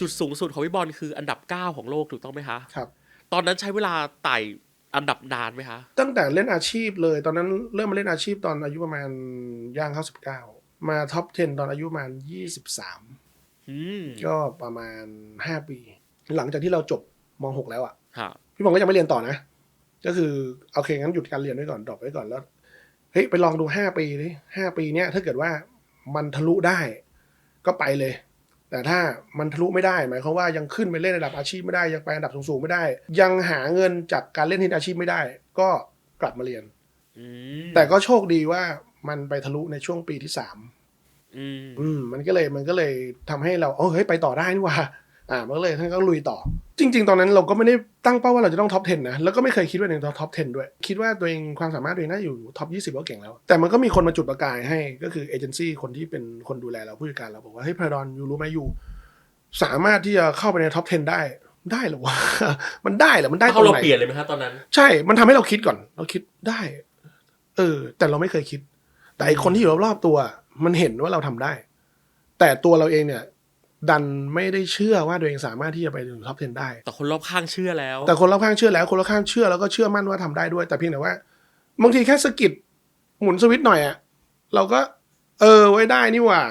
จุดสูงสุดของพี่บอลคืออันดับ 9 ของโลกถูกต้องไหมคะ ครับ ตอนนั้นใช้เวลาไต่อันดับนานไหมคะ ตั้งแต่เล่นอาชีพเลย ตอนนั้นเริ่มมาเล่นอาชีพตอนอายุประมาณย่างเข้าสิบเก้ามาท็อป 10 ตอนอายุประมาณยี่สิบสามอืมก็ประมาณห้าปี หลังจากที่เราจบมหกแล้วอะค่ะพี่บอลก็ยังไม่เรียนต่อนะ ก็คือโอเคงั้นหยุดการเรียนไว้ก่อนดรอปไว้ก่อนแล้วเฮ้ยไปลองดูห้าปีดิห้าปีเนี้ยถ้าเกิดว่ามันทะลุได้ ก็ไปเลย แต่ถ้ามันทะลุไม่ได้หมายความว่ายังขึ้นไปเล่นระดับอาชีพไม่ได้ยังไปอันดับสูงๆไม่ได้ ยังหาเงินจากการเล่นทีมอาชีพไม่ได้ ก็กลับมาเรียนอืมแต่ก็โชคดีว่ามันไปทะลุในช่วงปีที่สามอืมอืมมันก็เลยมันก็เลยทำให้เราเออเฮ้ยไปต่อได้นี่หว่า อ่ามันก็เลยท่านก็ลุยต่อ จริง ๆ ตอนนั้นเราก็ไม่ได้ตั้งเป้าว่าเราจะต้องท็อป 10 นะ แล้วก็ไม่เคยคิดว่าในท็อป 10 ด้วย คิดว่าตัวเองความสามารถตัวเองน่าจะอยู่ท็อป 20 ก็เก่งแล้ว แต่มันก็มีคนมาจุดประกายให้ก็คือเอเจนซี่คนที่เป็นคนดูแลเราผู้จัดการเราบอกว่าเฮ้ยพาดอนยูรู้ไหมยูสามารถที่จะเข้าไปในท็อป 10 ได้ได้เหรอวะมันได้เหรอมันได้ตรเขางเราไหนเปลี่ยนเลยไหมคะตอนนั้น ใช่มันทำให้เราคิดก่อน เราคิดได้ เออ แต่เราไม่เคยคิด แต่ไอคนที่อยู่รอบๆตัว มันเห็นว่าเราทำได้ แต่ตัวเราเองเนี่ย ดันไม่ได้เชื่อว่าตัวเองสามารถที่จะไปถึงท็อป 10 ได้ แต่คนรอบข้างเชื่อแล้ว แต่คนรอบข้างเชื่อแล้ว คนรอบข้างเชื่อแล้วก็เชื่อมั่นว่าทำได้ด้วย แต่เพียงแต่ว่าบางทีแค่สะกิดหมุนสวิตช์หน่อยอะเราก็ เออไว้ได้นี่หว่า